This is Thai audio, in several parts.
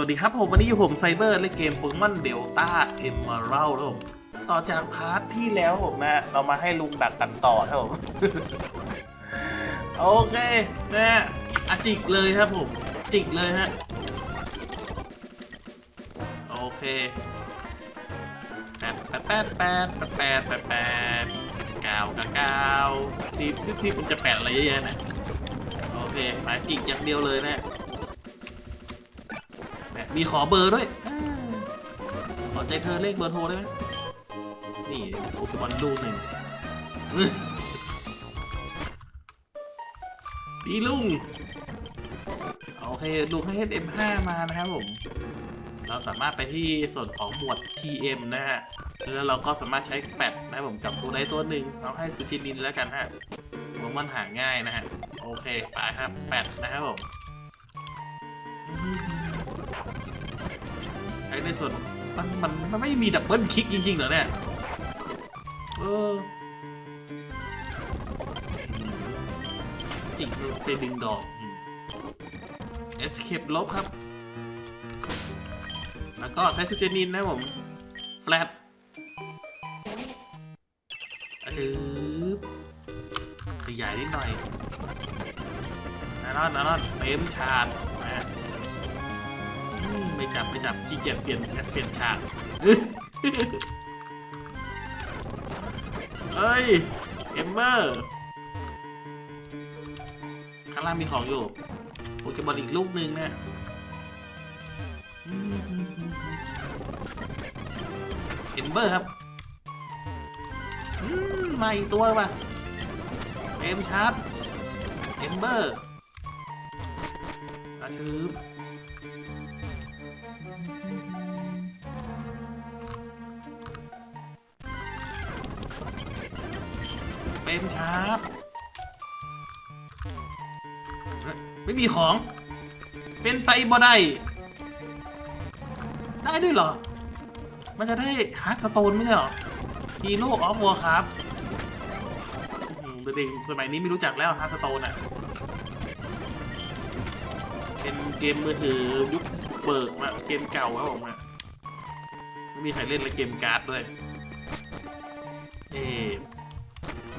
วัสดีครับผมวันนี้อยู่ผมไซเบอร์เล่นเกมโปเกมอนเดลต้าเอมเมอรัลครับผมต่อจากพาร์ทที่แล้วผมนะเรามาให้ลุงดักกันต่อครับผมโอเคนะอจิกเลยครับผม จิกเลยฮะโอเคแปดแปดแปดแปดแปดแปดแปดเก้าเก้าสิบสิบสิบมันจะแปดอะไรเยอะแยะนะโอเคหปายจิกอย่างเดียวเลยนะ มีขอเบอร์ด้วยอาขอใจเธอเลขเบอร์โทรได้ไหมนี่โปเกมอนลูกหนึ่ง ดีลุง โอเคลุงให้ SM5 มานะครับผม เราสามารถไปที่ส่วนของหมวด TM นะฮะ แล้วเราก็สามารถใช้แฟดนะครับผมกับตัวใดตัวหนึ่งเราให้ซูจินินแล้วกันฮะโปเกมอนหาง่ายนะฮะ โอเค ไปครับแฟดนะครับผม ในส่วนมันมันมันไม่มีดับเบิลคลิกจริงๆเหรอเนี่ยเออจริงไปดึงดอกเอสเคปลบครับ แล้วก็ไทสเจนินนะผม แฟลตอืบขยายนิดหน่อยนานอนนานอนเต็มชาด จับไม่จับขี้เกียจเปลี่ยนเปลี่ยนฉากเอ้ยเอมเบอร์ข้างล่างมีของอยู่โปเกมอนอีกลูกหนึ่งเนี่ยเอมเบอร์ครับมาอีกตัวป่ะเอมชาร์ปเอมเบอร์อาชืบ มีของ เป็นไปบ่ได้ ได้ด้วยเหรอ มันจะได้ฮาร์สโตนไม่ใช่หรอฮีโร่ออฟวอร์ครับเด็กสมัยนี้ไม่รู้จักแล้วฮาร์สโตนอะ เป็นเกมมือถือยุคเบิกมาเกมเก่าครับผมอะไม่มีใครเล่นเลยเกมการ์ดด้วย เอ๊ะ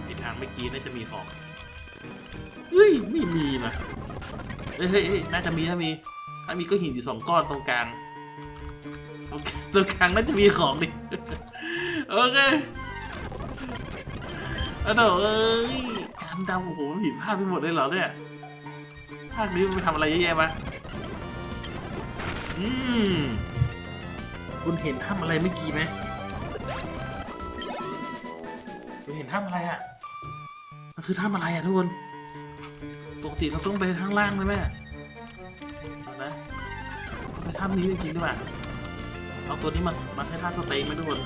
ในทางเมื่อกี้น่าจะมีของ เฮ้ย ไม่มีนะ เฮ้ยเฮ้ยเฮ้ยน่าจะมีถ้ามี ถ้ามีก็หินอยู่สองก้อนตรงกลาง ตรงกลางน่าจะมีของดิ โอเคอะโถเอ้ยการเดาโอ้โหผิดพลาดไปหมดเลยเหรอเนี่ย ภาคนี้มันไปทำอะไรเยอะแยะมาอืม คุณเห็นทำอะไรเมื่อกี้ไหมคุณเห็นถ้ำอะไรอะ มันคือถ้ำอะไรอะทุกคน ปกติเราต้องไปข้างล่างเลยแม่เอานะไปถ้ำนี้จริงๆด้วยป่ะเอาตัวนี้มามาใช้ท่าสเต็งไหมทุกคน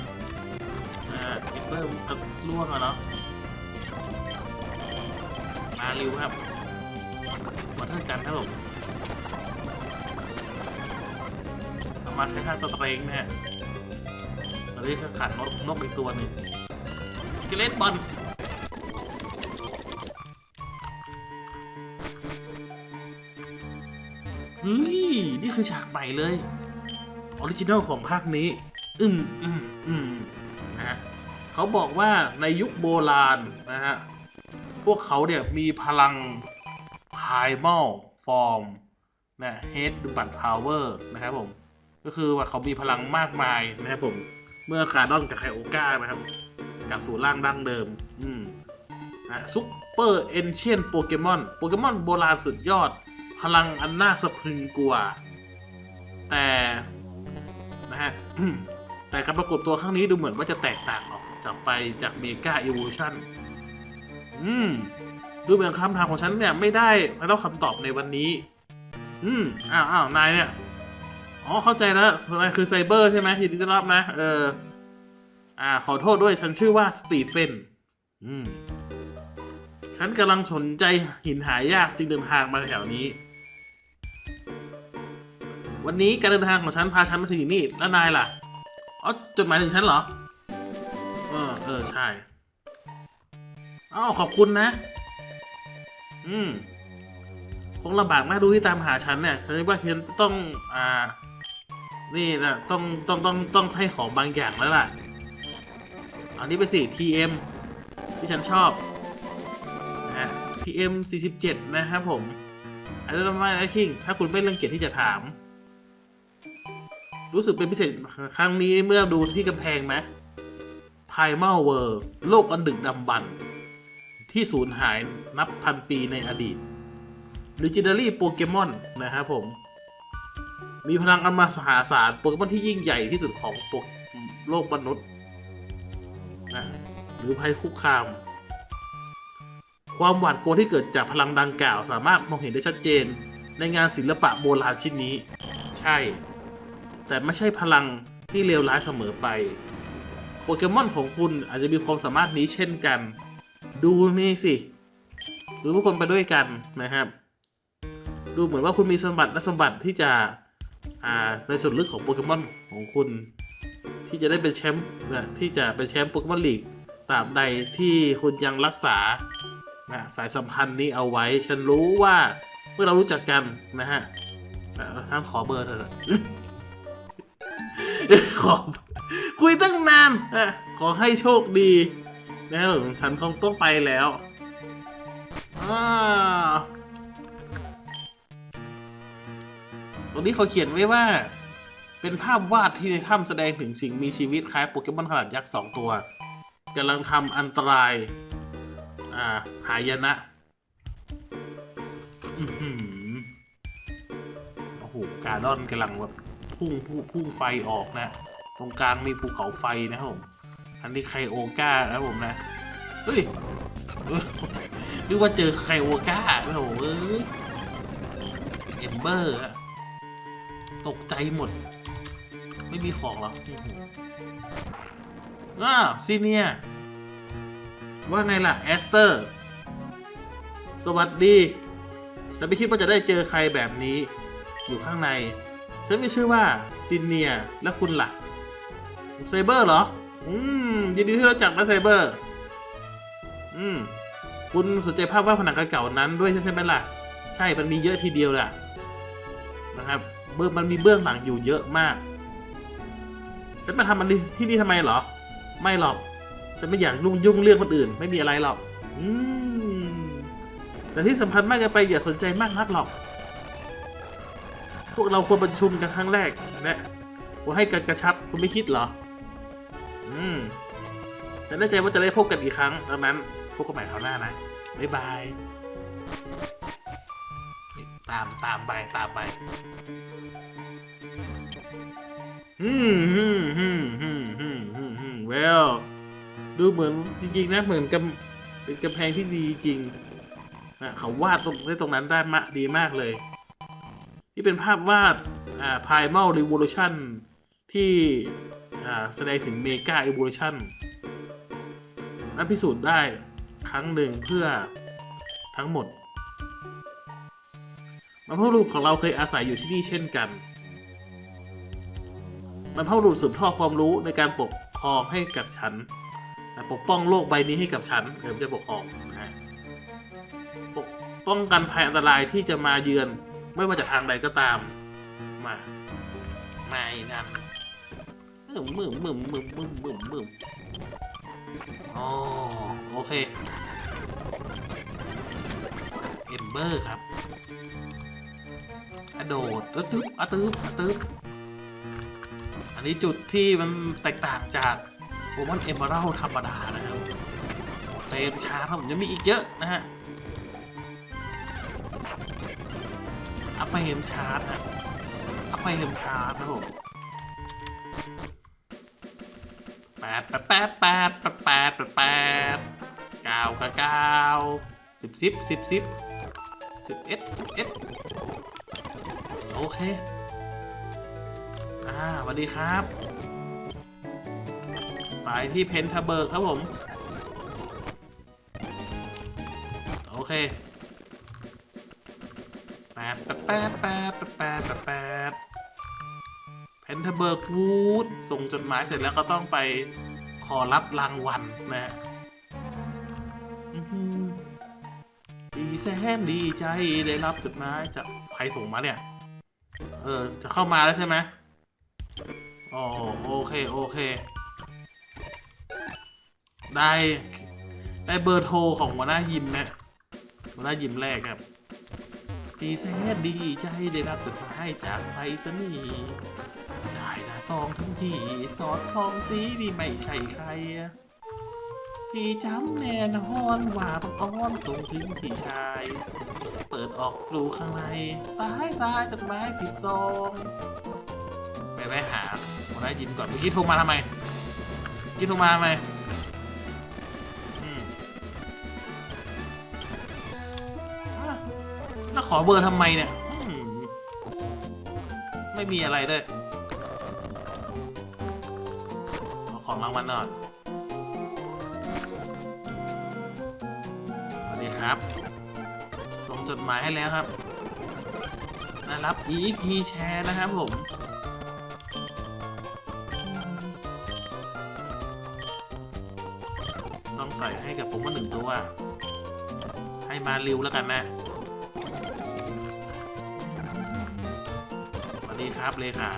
อ่าอิปเปอร์มันล่วงอะเนาะมาร็วครับมาเท่ากันครับผมเอามาใช้ท่าสเต็งนะฮะเราเรียกขาดนกนกอีกตัวหนึ่งสเกเลตบอล คือฉากใหม่เลยออริจินัลของภาคนี้ อืมอืมอืมนะฮะเขาบอกว่าในยุคโบราณนะฮะ พวกเขาเนี่ยมีพลัง primal form นะ head ดูบัต power นะครับผม ก็คือว่าเขามีพลังมากมายนะครับผม เมื่อคาร์ดอนกับไคโอก้านะครับกลับสู่ร่างดั้งเดิม อืมอะซุปเปอร์เอนเชียนโปเกมอน โปเกมอนโบราณสุดยอด พลังอันน่าสะพรึงกลัว แต่นะฮะแต่การปรากฏตัวครั้งนี้ดูเหมือนว่าจะแตกต่างออกจากไปจากเมกาอ o ว u ชันอืม ดูเหมือนคำถามของฉันเนี่ยไม่ได้ไม่ได้คำตอบในวันนี้ อืม อ้าวอ้าวนายเนี่ย อ๋อ เข้าใจแล้วนายคือไซเบอร์ใช่ไหมที่ได้รับนะ เออ อ่า ขอโทษด้วยฉันชื่อว่าสตีเฟน อืม ฉันกำลังสนใจหินหายากจึงเดินทางมาแถวนี้ วันนี้การเดินทางของฉันพาฉันมาถึงที่นี่แล้วนายล่ะอ๋อจดหมายถึงฉันเหรอ เออเออใช่อ้าวขอบคุณนะ อืมคงลำบากมากดูที่ตามหาฉันเนี่ยฉันว่าฉันต้อง อ่า นี่นะต้องต้องต้องต้องให้ของบางอย่างแล้วล่ะ อันนี้เป็นสิ TM ที่ฉันชอบนะ TM 47 นะครับผมอันนี้ไม่นะคิงถ้าคุณไม่เรื่องเกียรติที่จะถาม รู้สึกเป็นพิเศษครั้งนี้เมื่อดูที่กำแพงไหม Primal World โลกอันดึกดำบรรพ์ที่สูญหายนับพันปีในอดีต Legendary Pokemon นะครับผม มีพลังอันมหาศาลโปเกมอนที่ยิ่งใหญ่ที่สุดของโปกโลกมนุษย์นะหรือภัยคุกคาม ความหวาดกลัวที่เกิดจากพลังดังกล่าว สามารถมองเห็นได้ชัดเจนในงานศิลปะโบราณชิ้นนี้ ใช่ แต่ไม่ใช่พลังที่เลวร้ายเสมอไป โปเกมอนของคุณอาจจะมีความสามารถนี้เช่นกัน ดูนี่สิหรือทุกคนไปด้วยกันนะครับ ดูเหมือนว่าคุณมีสมบัติและสมบัติที่จะอ่าในส่วนลึกของโปเกมอนของคุณ ที่จะได้เป็นแชมป์นะที่จะเป็นแชมป์โปเกมอนลีกตราบใดที่คุณยังรักษานะสายสัมพันธ์นี้เอาไว้ ฉันรู้ว่าเมื่อเรารู้จักกันนะฮะอ่าท่านขอเบอร์เถอ ขอคุยตั้งนานอะขอให้โชคดีนะครับผมฉันคงต้องไปแล้วอ่าตรงนี้เขาเขียนไว้ว่า เป็นภาพวาดที่ในถ้ำแสดงถึงสิ่งมีชีวิตคล้ายโปเกมอนขนาดยักษ์สองตัวกำลังทำอันตราย อ่า หายนะอือหือโอ้โห การดอนกำลังแบบ พุ่งพุ่งพุ่งไฟออกนะ ตรงกลางมีภูเขาไฟนะครับผม อันนี้ไคโอก้านะครับผมนะ เฮ้ยเอ้ยนึกว่าเจอไคโอก้าโอ้โหเอ้ยเอมเบอร์ตกใจหมด ไม่มีของหรอโอ้โหอ้าวซีเนียว่าไงล่ะแอสเตอร์ สวัสดี ฉันไม่คิดว่าจะได้เจอใครแบบนี้ อยู่ข้างใน ฉันมีชื่อว่าซินเนียและคุณล่ะไซเบอร์เหรอ อืม ยินดีที่รู้จักนะไซเบอร์ อืม คุณสนใจภาพวาดผนังเก่าๆนั้นด้วยใช่ไหมล่ะ ใช่ มันมีเยอะทีเดียวแหละนะครับ เบื้องมันมีเบื้องหลังอยู่เยอะมาก ฉันมาทำมันที่นี่ทำไมเหรอ ไม่หรอก ฉันไม่อยากยุ่งยุ่งเรื่องคนอื่น ไม่มีอะไรหรอก อืม แต่ที่สำคัญมากเกินไปอย่าสนใจมากนักหรอก พวกเราควรประชุมกันครั้งแรกนะว่าให้การกระชับคุณไม่คิดเหรอ อืมฉันแน่ใจว่าจะได้พบกันอีกครั้งดังนั้นพบกันใหม่คราวหน้านะบ๊ายบายตามตามไปตามไปอืมฮึมฮึมฮึมฮึมฮึมฮึม well ดูเหมือนจริง ๆ นะเหมือนกับเป็นกำแพงที่ดีจริงนะเขาวาดตรงได้ตรงนั้นได้มะดีมากเลย ที่เป็นภาพวาดอ่า primal revolution ที่อ่าแสดงถึง mega evolution นั้นพิสูจน์ได้ครั้งหนึ่งเพื่อทั้งหมดบรรพบุรุษของเราเคยอาศัยอยู่ที่นี่เช่นกันบรรพบุรุษสืบทอดความรู้ในการปกครองให้กับฉัน ปกป้องโลกใบนี้ให้กับฉันเออจะปกครองนะปกป้องกันภัยอันตรายที่จะมาเยือน ไม่ว่าจะทางใดก็ตาม มาไม่นั่นมึมมึมมึมมึมมึมมึมมึมอ๋อโอเคเอมเบอร์ครับกระโดดตึ๊บตึ๊บอะตึ๊บอะตึ๊บอันนี้จุดที่มันแตกต่างจากโปเกมอนเอมเบอร์ธรรมดานะครับเฟรมชาร์ครับผมจะมีอีกเยอะนะฮะ อัพไฟเอ็มชาร์จอะอัพไฟเอ็มชาร์จนะผมแปดแปดแปดแปดแปดแปดเก้ากับเก้าสิบสิบสิบสิบสิบเอ็ดสิบเอ็ดโอเค อ่าสวัสดีครับ ไปที่เพนทาเบิร์กครับผม โอเค แปดแปดแปดแปดแปดแปแปเพนทเบิร์กวูดส่งจดหมายเสร็จแล้วก็ต้องไปขอรับรางวัลนะฮะดีแสนดีใจได้รับจดหมายจากใครส่งมาเนี่ย เออ จะเข้ามาแล้วใช่ไหมอ๋อโอเค โอเค ได้ ได้เบอร์โทรของหัวหน้ายิมนะหัวหน้ายิมแรกครับ ดีแซดดีใจได้รับจดหมายจากไปรษณีย์ได้นะซองทั้งทีสอดทองสีนี่ไม่ใช่ใครอะพี่จำแน่นอนว่าบังอ้อนส่งถึงพี่ชาย เปิดออกดูข้างในตายตายจดหมายผิดซองไปไปหาหัวหน้ายิมก่อนเมื่อกี้โทรมาทำไมกี้โทรมาทำไม แล้วขอเบอร์ทำไมเนี่ยอืมไม่มีอะไรด้วยขอของรางวัลหน่อยสวัสดีครับ ส่งจดหมายให้แล้วครับได้รับ EP แชร์นะครับผม ต้องใส่ให้กับผมมาหนึ่งตัว ให้มาริวแล้วกันนะ ดีครับเลขา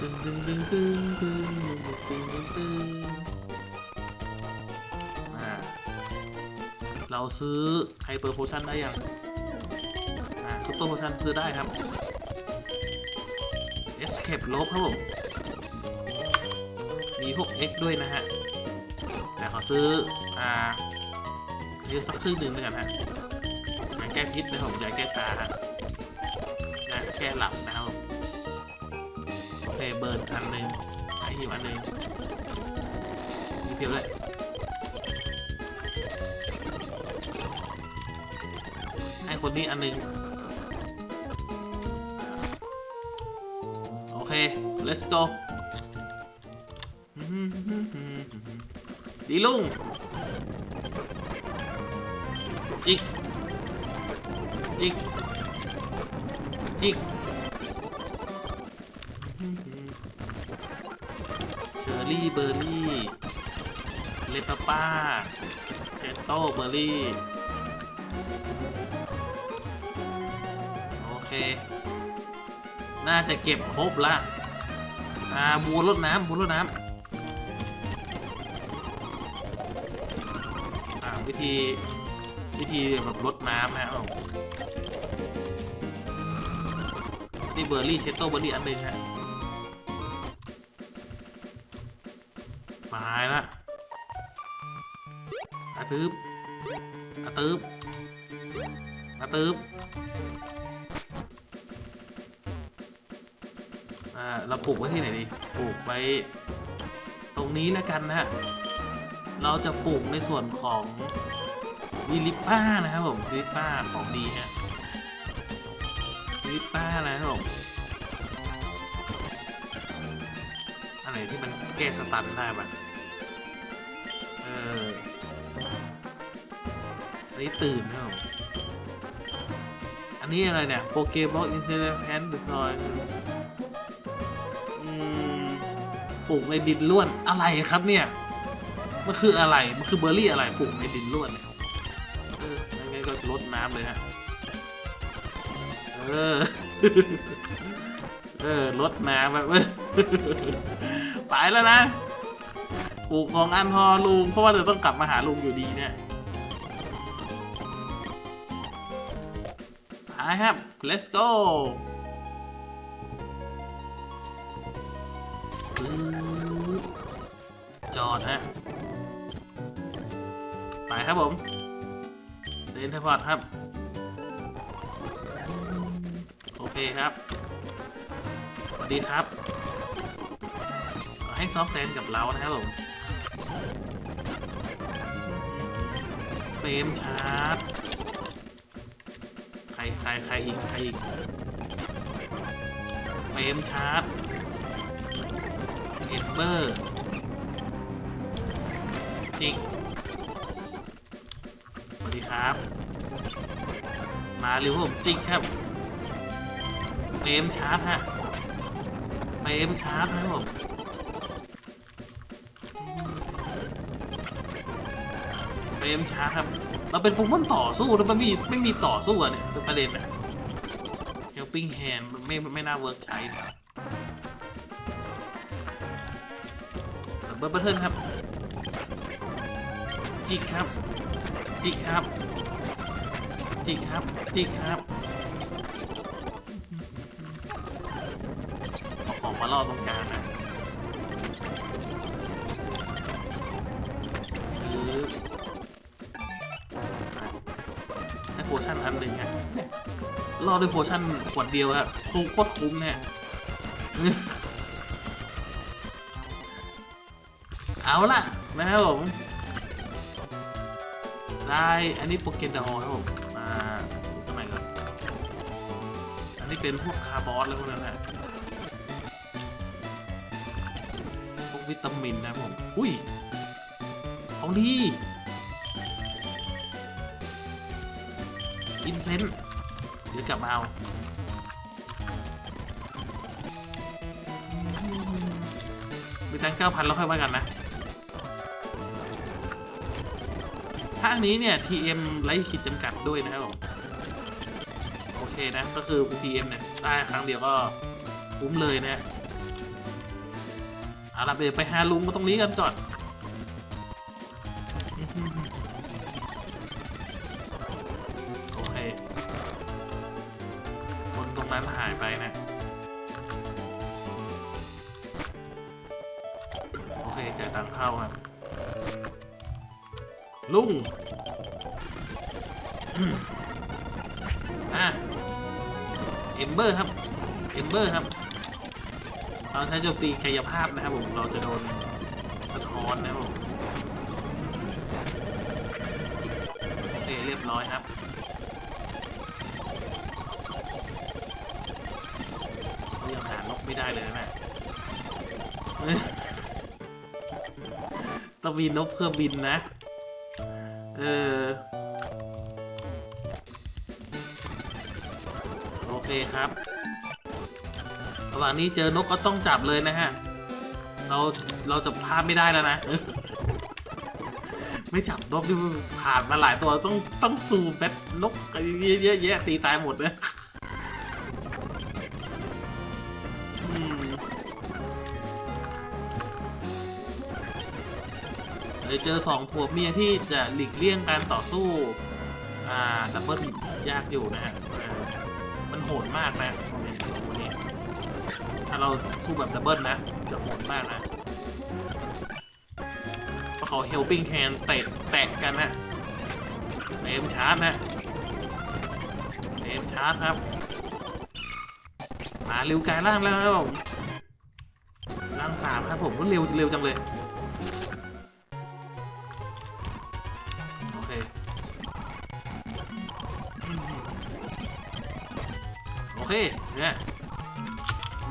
ตึงตึงตึงตึงตึงตึงตึงตึงอ่าเราซื้อไฮเปอร์โพชั่นได้ยังอ่าซุปเปอร์โพชั่นซื้อได้ครับ Escape ลบครับผม มีพวก X ด้วยนะฮะ แต่ขอซื้อ อ่า ซื้สักครึ่งหนึ่งด้วยกันฮะยาแก้พิษนะครับผมยาแก้ชาฮะยาแก้หลับนะครับผมโอเคเบิร์นอันหนึ่งไอฮิวอันหนึ่งมีเพียวเลยให้คนนี้อันหนึ่งโอเค let's go ดีลุง จิกจิกเชอร์รี่เบอร์รี่เลปป้าเจตโต้เบอร์รี่ โอเค น่าจะเก็บครบละอ่าบัวรดน้ำบัวรดน้ำอ่าวิธีวิธีแบบรดน้ำนะ นี่เบอร์รี่เชตโต้เบอร์รี่อันหนึ่งฮะมาละอาตืบอาตืบอาตืบอ่าเราปลูกไว้ที่ไหนดีปลูกไว้ตรงนี้แล้วกันนะฮะเราจะปลูกในส่วนของวิลิป้านะครับผมวิลิป้าของดีฮะ ลิปป้านะครับผมอะไรที่มันแก้สตันได้ปะเอออันนี้ตื่นนะครับอันนี้อะไรเนี่ยโปเกมอนอินเทอร์แพนด์ดอยอืมปลูกในดินล้วนอะไรครับเนี่ย มันคืออะไร มันคือเบอร์รี่อะไรปลูกในดินล้วนเนี่ยเอองั้นก็ลดน้ำเลยฮะ เออ เออลดน้ำแบบไปแล้วนะปลูกของอันพอลุง เพราะว่าเดี๋ยวต้องกลับมาหาลุงอยู่ดีเนี่ยไปครับ let's go จอดฮะ ไปครับผมเดนเทพอร์ตครับ คครับสวัสดีครับ ให้ซอฟแซนกับเรานะครับผมเฟรมชาร์จใครใครใครอีกใครอีกเฟรมชาร์จเอมเบอร์จิกสวัสดีครับ มาเร็วผมจิกครับ เฟรมชาร์จฮะเฟรมชาร์จนะผมเฟรมชาร์จครับ เราเป็นโปเกมอนต่อสู้แล้วมันไม่มีไม่มีต่อสู้อะเนี่ยเป็นประเด็นอะ helping hand ไม่ไม่น่าเวิร์กใช้นะครับเบิร์ดเบิร์เทิลครับ จิกครับ จิกครับ จิกครับ จิกครับ ล่อตรงกลางนะให้โพชั่นอันหนึ่งอะล่อด้วยโพชั่นขวดเดียวอะคุ้มโคตรคุ้มเนี่ยเอาล่ะนะครับผมได้อันนี้โปเกนดอลครับผมมาทำไมก่อนอันนี้เป็นพวกคาร์บอนแล้วพวกนั้นแหละ วิตามินนะผม อุ้ยของดีอินเซนเดี๋ยวกลับมาเอามีตังเก้าพันแล้วค่อยว่ากันนะภาคนี้เนี่ย TM ไร้ขีดจำกัดด้วยนะครับผมโอเคนะ ก็คือ TM เนี่ย ได้ครั้งเดียวก็คุ้มเลยนะฮะ เอาละเดี๋ยวไปหาลุงมาตรงนี้กันก่อนโอเค คนตรงนั้นหายไปนะโอเคจ่ายตังเข้าครับลุงอะเอมเบอร์ครับเอมเบอร์ครับ เราใช้โจมตีกายภาพนะครับผมเราจะโดนสะท้อนนะครับผมโอเคเรียบร้อยครับเรียกหานกไม่ได้เลยนะต้องมีนกเพื่อบินนะ เออโอเคครับ ระหว่างนี้เจอนกก็ต้องจับเลยนะฮะ เราเราจะพลาดไม่ได้แล้วนะ ไม่จับนกที่ผ่านมาหลายตัวต้องต้องสูบแบทนกเยอะๆแยะตีตายหมดเลยเจอสองผัวเมียที่จะหลีกเลี่ยงการต่อสู้ อ่าดับเบิลยากอยู่นะฮะมันโหดมากนะ ถ้าเราสู้แบบดับเบิลนะจะโหดมากนะเพราเขา helping hand เตะแตะกันนะเนมชาร์จนะเนมชาร์จครับ มาเร็วกายล่างแล้วครับผมล่างสามครับผมเร็วเร็วจังเลยโอเคโอเคเนี่ย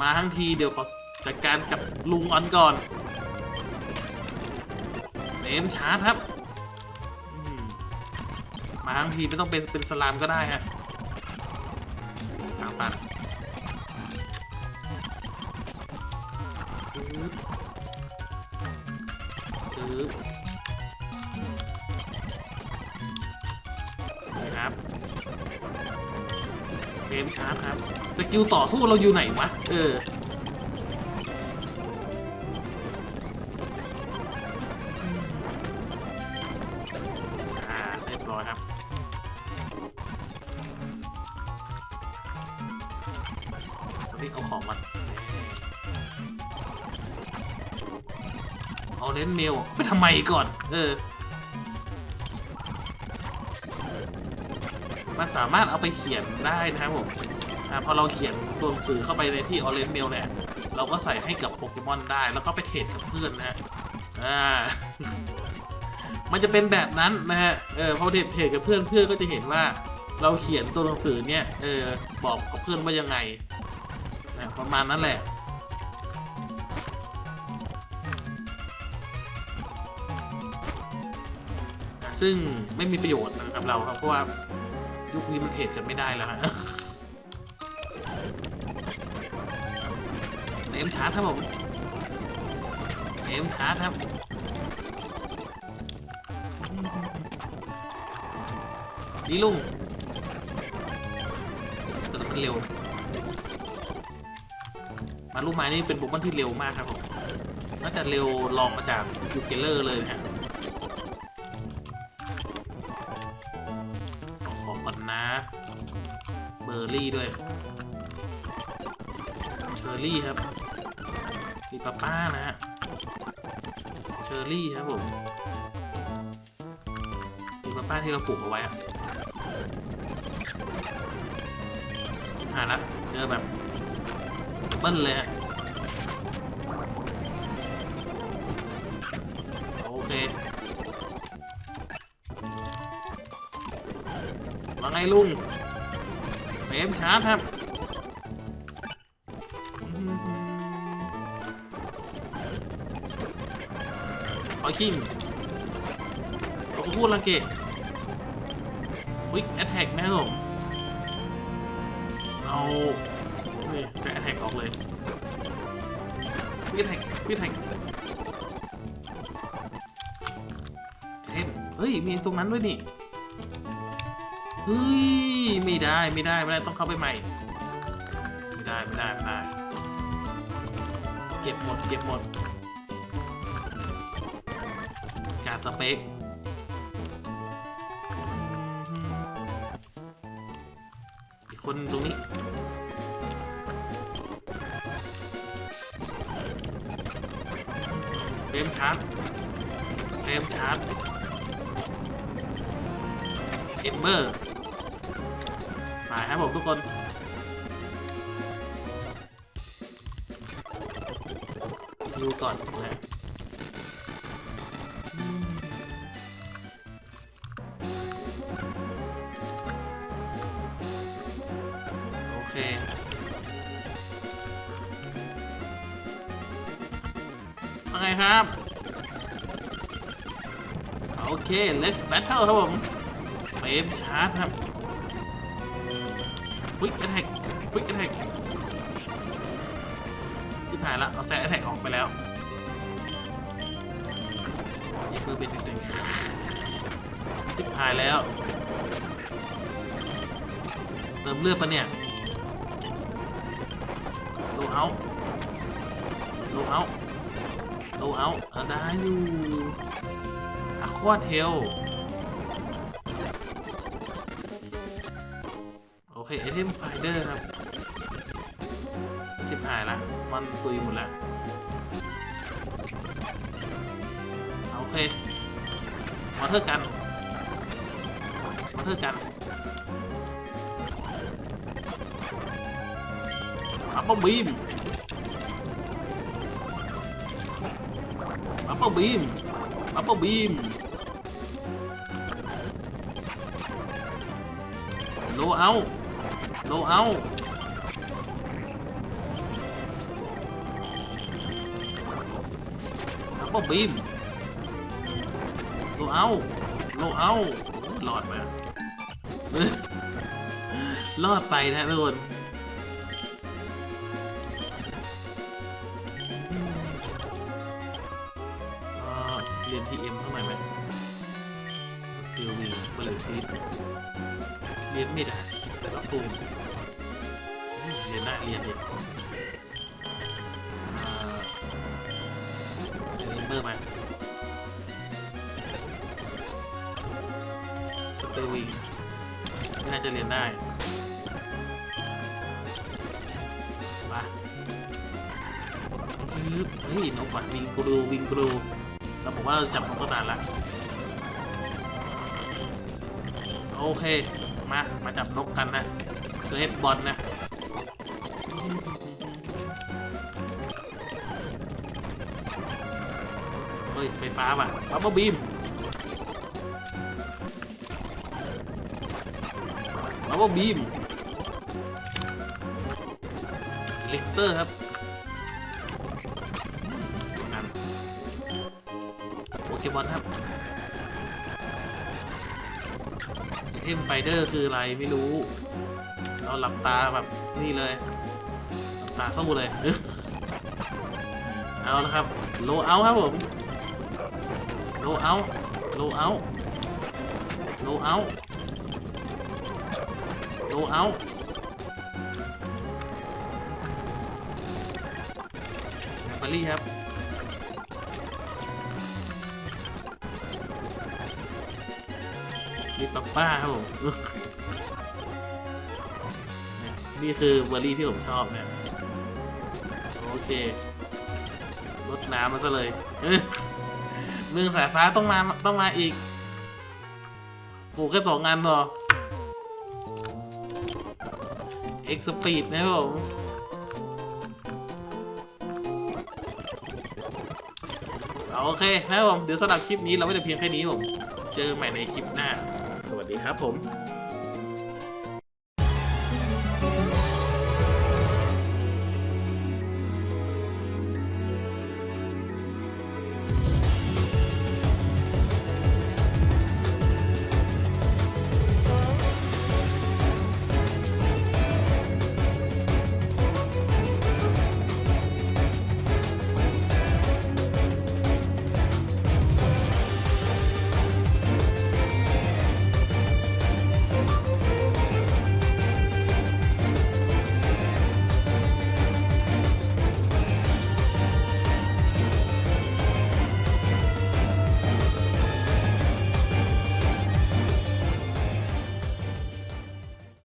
มาทั้งทีเดี๋ยวขอจัดการกับลุงอันก่อนเลมชาร์จครับ มาทั้งทีไม่ต้องเป็นเป็นสลามก็ได้ฮะตางปัน กิลต่อสู้เราอยู่ไหนวะ เออ อ่า เรียบร้อยครับนี่เอาของมาเอาเน้นเมลไปทำไมก่อน เออ มันสามารถเอาไปเขียนได้นะครับผม อ่าพอเราเขียนตัวหนังสือเข้าไปในที่ Orange Mail เนี่ยเราก็ใส่ให้กับโปเกมอนได้ แล้วก็ไปเทรดกับเพื่อนนะฮะอ่ามันจะเป็นแบบนั้นนะฮะเออพอเทรดเทรดกับเพื่อนเพื่อนก็จะเห็นว่า เราเขียนตัวหนังสือเนี่ยเออบอกกับเพื่อนว่ายังไงนะประมาณนั้นแหละซึ่งไม่มีประโยชน์นะครับเราครับเพราะว่ายุคนี้มันเทรดกันไม่ได้แล้วฮะ เอ็มชาร์จครับผมเอ็มชาร์จครับดีลุงแต่มันเร็ว มาลูกไม้นี่เป็นโปเกมอนที่เร็วมากครับผมน่าจะเร็วลองมาจากยูเกเลอร์เลยฮะขอก่อนนะ เบอร์รี่ด้วยเชอร์รี่ครับ ป้าป้านะฮะเชอร์รี่ครับผมมีป้าป้าที่เราปลูกเอาไว้อะหาละเจอแบบเบิ้ลเลยฮะโอเคว่าไงลุงเฟมชาร์จครับ ขอคิงโอ้พูดละเกะวิกแอทแทกแม่ผมเอานี่แอทแทกออกเลยวิกแทกวิกแทกเฮ้ยเฮ้ย มีตรงนั้นด้วยนี่ เฮ้ย ไม่ได้ ไม่ได้ ไม่ได้ ต้องเข้าไปใหม่ ไม่ได้ ไม่ได้ ไม่ได้ เก็บหมด เก็บหมด เปคอีกคนตรงนี้ เฟรมชาร์จเฟรมชาร์จเอ็มเบอร์มาครับผมทุกคนดูก่อนนะ เค let's battle ครับผมเฟมชาร์จครับวิกแอทแทกวิกแอทแทกที่ผ่านละเอาแซดแอทแทกออกไปแล้วนี่คือเป็นหนึ่งๆที่ผ่านแล้ว เติมเลือดปะเนี่ยโลเอาโลเอาโลเอาได้อยู่ ควาเทล โอเคไอเทมไฟเดอร์ครับจิบหายละ มันตุยหมดแล้วโอเค มาเทอร์กัน มาเทอร์กันอัปเปอร์บีมอัปเปอร์บีมอัปเปอร์บีม โลเอาโลเอาอัปเปอร์บีมโลเอาโลเอาหลอดไหมรอดไปนะทุกคน บเฮ้ยนกวัดวิงกรูวิงกรูเราบอกว่าเราจับนกตั้งนานละโอเค มา มาจับนกกันนะเรดบอลนะเฮ้ย ไฟฟ้าว่ะบับเบิ้ลบีมบับเบิ้ลบีมเล็กเซอร์ครับ ทมไฟเดอร์คืออะไรไม่รู้ เราหลับตาแบบนี่เลย หลับตาสู้เลย เอาละครับ โลเอาครับผม โลเอา โลเอา โลเอา โลเอารี่ครับ ปปัปป้าครับผมนี่คือเบอร์รี่ที่ผมชอบเนี่ยโอเคลดน้ำมาซะเลยเมืองสายฟ้าต้องมาต้องมาอีกปลูกแค่สองงานพอเอ็กซ์ปีดนะครับผมโอเคนะครับผม เดี๋ยวสำหรับคลิปนี้เราไม่ได้เพียงแค่นี้ผม เจอใหม่ในคลิปหน้า สวัสดีครับผม